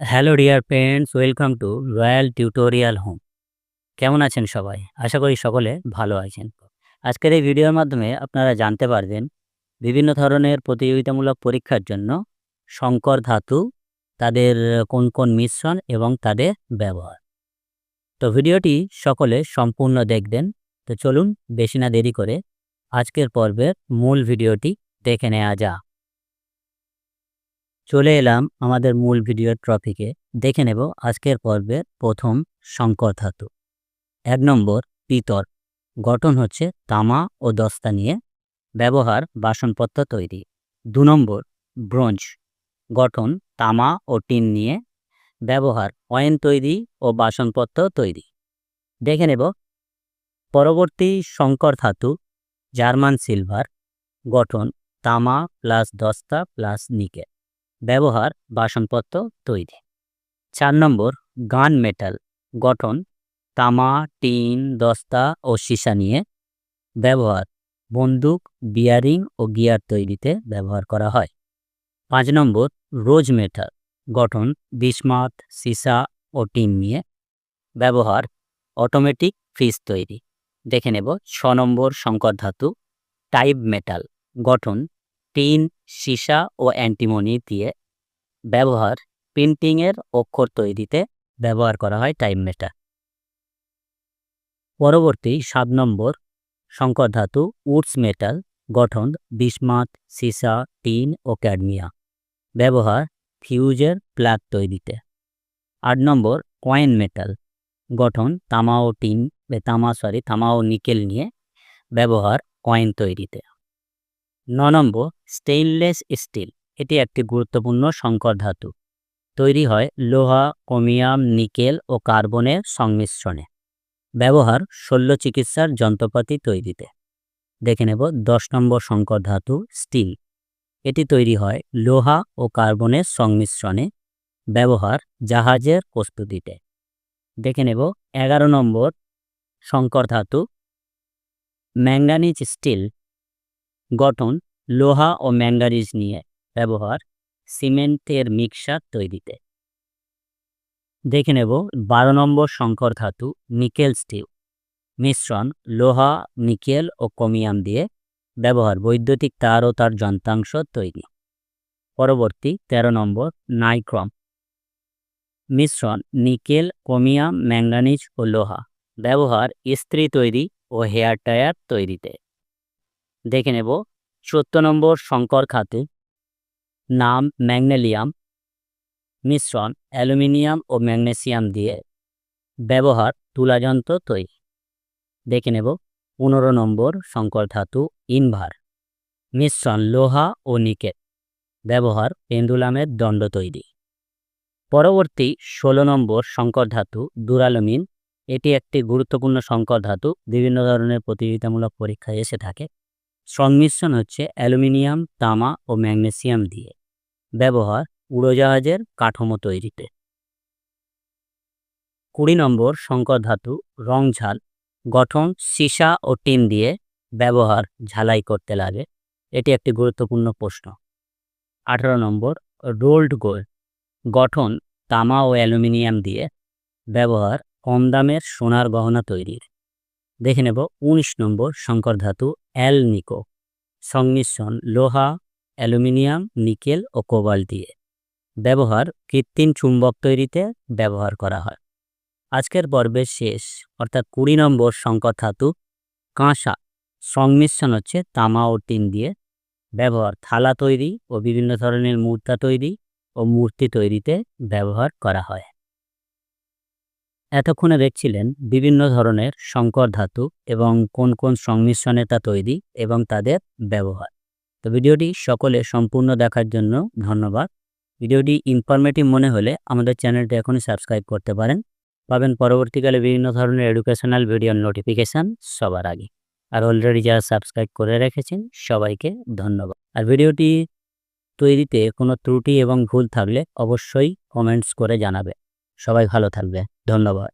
Hello dear friends welcome to royal tutorial home কেমন আছেন সবাই? আশা করি সকলে ভালো আছেন। আজকের এই ভিডিওর মাধ্যমে আপনারা জানতে পারবেন বিভিন্ন ধরনের প্রতিযোগিতামূলক পরীক্ষার জন্য সংকর ধাতু, তাদের কোন কোন মিশ্রণ এবং তাদের ব্যবহার। তো ভিডিওটি সকলে সম্পূর্ণ দেখবেন। তো চলুন বেশি না দেরি করে আজকের পর্বের মূল ভিডিওটি দেখে নেওয়া যাক। চলে এলাম আমাদের মূল ভিডিওর টপিকে দেখে নেব আজকের পর্বের প্রথম সংকর ধাতু। এক নম্বর পিতর গঠন হচ্ছে তামা ও দস্তা নিয়ে ব্যবহার বাসনপত্র তৈরি। দু নম্বর, ব্রোঞ্জ। গঠন তামা ও টিন নিয়ে ব্যবহার অয়েন তৈরি ও বাসনপত্র তৈরি। দেখে নেব পরবর্তী সংকর ধাতু, জার্মান সিলভার। গঠন তামা প্লাস দস্তা প্লাস নিকেল। ব্যবহার, বাসনপত্র তৈরি। চার নম্বর, গান মেটাল গঠন, তামা, টিন, দস্তা ও সীসা নিয়ে ব্যবহার। বন্দুক, বিয়ারিং ও গিয়ার তৈরিতে ব্যবহার করা হয়। পাঁচ নম্বর, রোজ মেটাল গঠন, বিসমাত, সীসা ও টিন নিয়ে ব্যবহার। অটোমেটিক ফ্রিজ তৈরি। দেখে নেব, ছ নম্বর, সংকর ধাতু টাইপ মেটাল গঠন, টিন, সীসা ও অ্যান্টিমনি দিয়ে ব্যবহার প্রিন্টিংয়ের অক্ষর তৈরিতে ব্যবহার করা হয় টাইম মেটার। পরবর্তী সাত নম্বর সংকর ধাতু, উডস মেটাল, গঠন, বিসমাত, সিসা, টিন ও ক্যাডমিয়া। ব্যবহার ফিউজের প্লাগ তৈরিতে। আট নম্বর, কয়েন মেটাল, গঠন তামা ও টিন তামা, সরি, তামা ও নিকেল নিয়ে ব্যবহার কয়েন তৈরিতে। ন নম্বর, স্টেইনলেস স্টিল। এটি একটি গুরুত্বপূর্ণ সংকর ধাতু। তৈরি হয় লোহা, ক্রোমিয়াম, নিকেল ও কার্বনের সংমিশ্রণে। ব্যবহার শল্য চিকিৎসার যন্ত্রপাতি তৈরিতে। দেখে নেব দশ নম্বর সংকর ধাতু, স্টিল। এটি তৈরি হয় লোহা ও কার্বনের সংমিশ্রণে। ব্যবহার জাহাজের প্রস্তুতিতে। দেখে নেব এগারো নম্বর সংকর ধাতু ম্যাঙ্গানিজ স্টিল। গঠন লোহা ও ম্যাঙ্গানিজ নিয়ে। ব্যবহার সিমেন্টের মিক্সার তৈরিতে। দেখে নেব বারো নম্বর সংকর ধাতু নিকেল স্টিল। মিশ্রণ লোহা, নিকেল ও কমিয়াম দিয়ে ব্যবহার, বৈদ্যুতিক তার ও তার যন্ত্রাংশ তৈরি। পরবর্তী ১৩ নম্বর নাইক্রম। মিশ্রণ নিকেল ক্রোমিয়াম ম্যাঙ্গানিজ ও লোহা। ব্যবহার ইস্ত্রি তৈরি ও হেয়ার টায়ার তৈরিতে। দেখে নেব চোদ্দ নম্বর শঙ্কর খাতে নাম ম্যাগনেলিয়াম, মিশ্রণ অ্যালুমিনিয়াম ও ম্যাগনেসিয়াম দিয়ে ব্যবহার তুলাযন্ত্র তৈরি। দেখে নেব, পনেরো নম্বর সংকর ধাতু ইনভার, মিশ্রণ লোহা ও নিকেল, ব্যবহার পেন্ডুলামের দণ্ড তৈরি। পরবর্তী ষোলো নম্বর সংকর ধাতু দুরালমিন, এটি একটি গুরুত্বপূর্ণ সংকর ধাতু, বিভিন্ন ধরনের প্রতিযোগিতামূলক পরীক্ষায় এসে থাকে। সংমিশ্রণ হচ্ছে অ্যালুমিনিয়াম, তামা ও ম্যাগনেসিয়াম দিয়ে। ব্যবহার উড়োজাহাজের কাঠামো তৈরিতে। কুড়ি নম্বর শঙ্কর ধাতু, রং ঝাল। গঠন সীসা ও টিন দিয়ে ব্যবহার ঝালাই করতে লাগে। এটি একটি গুরুত্বপূর্ণ প্রশ্ন। আঠারো নম্বর রোল্ড গোল্ড গঠন তামা ও অ্যালুমিনিয়াম দিয়ে ব্যবহার কম দামের সোনার গহনা তৈরির। দেখে নেব। উনিশ নম্বর সংকর ধাতু অ্যাল নিকো সংমিশ্রণ, লোহা, অ্যালুমিনিয়াম, নিকেল ও কোবাল দিয়ে। ব্যবহার, কৃত্রিম চুম্বক তৈরিতে ব্যবহার করা হয়। আজকের পর্বের শেষ, অর্থাৎ কুড়ি নম্বর সংকর ধাতু, কাঁসা। সংমিশ্রণ হচ্ছে তামা ও টিন দিয়ে। ব্যবহার, থালা তৈরি ও বিভিন্ন ধরনের মূর্তা তৈরি ও মূর্তি তৈরিতে ব্যবহার করা হয়। এতক্ষণে দেখছিলেন বিভিন্ন ধরনের সংকর ধাতু এবং কোন কোন সংমিশ্রণে তা তৈরি এবং তাদের ব্যবহার। তো ভিডিওটি সকলে সম্পূর্ণ দেখার জন্য ধন্যবাদ। ভিডিওটি ইনফরমেটিভ মনে হলে আমাদের চ্যানেলটি এখনই সাবস্ক্রাইব করতে পারেন। পাবেন পরবর্তীকালে বিভিন্ন ধরনের এডুকেশনাল ভিডিওর নোটিফিকেশান সবার আগে। আর অলরেডি যারা সাবস্ক্রাইব করে রেখেছেন সবাইকে ধন্যবাদ। আর ভিডিওটি তৈরিতে কোনো ত্রুটি এবং ভুল থাকলে অবশ্যই কমেন্টস করে জানাবে। সবাই ভালো থাকবে ধন্যবাদ।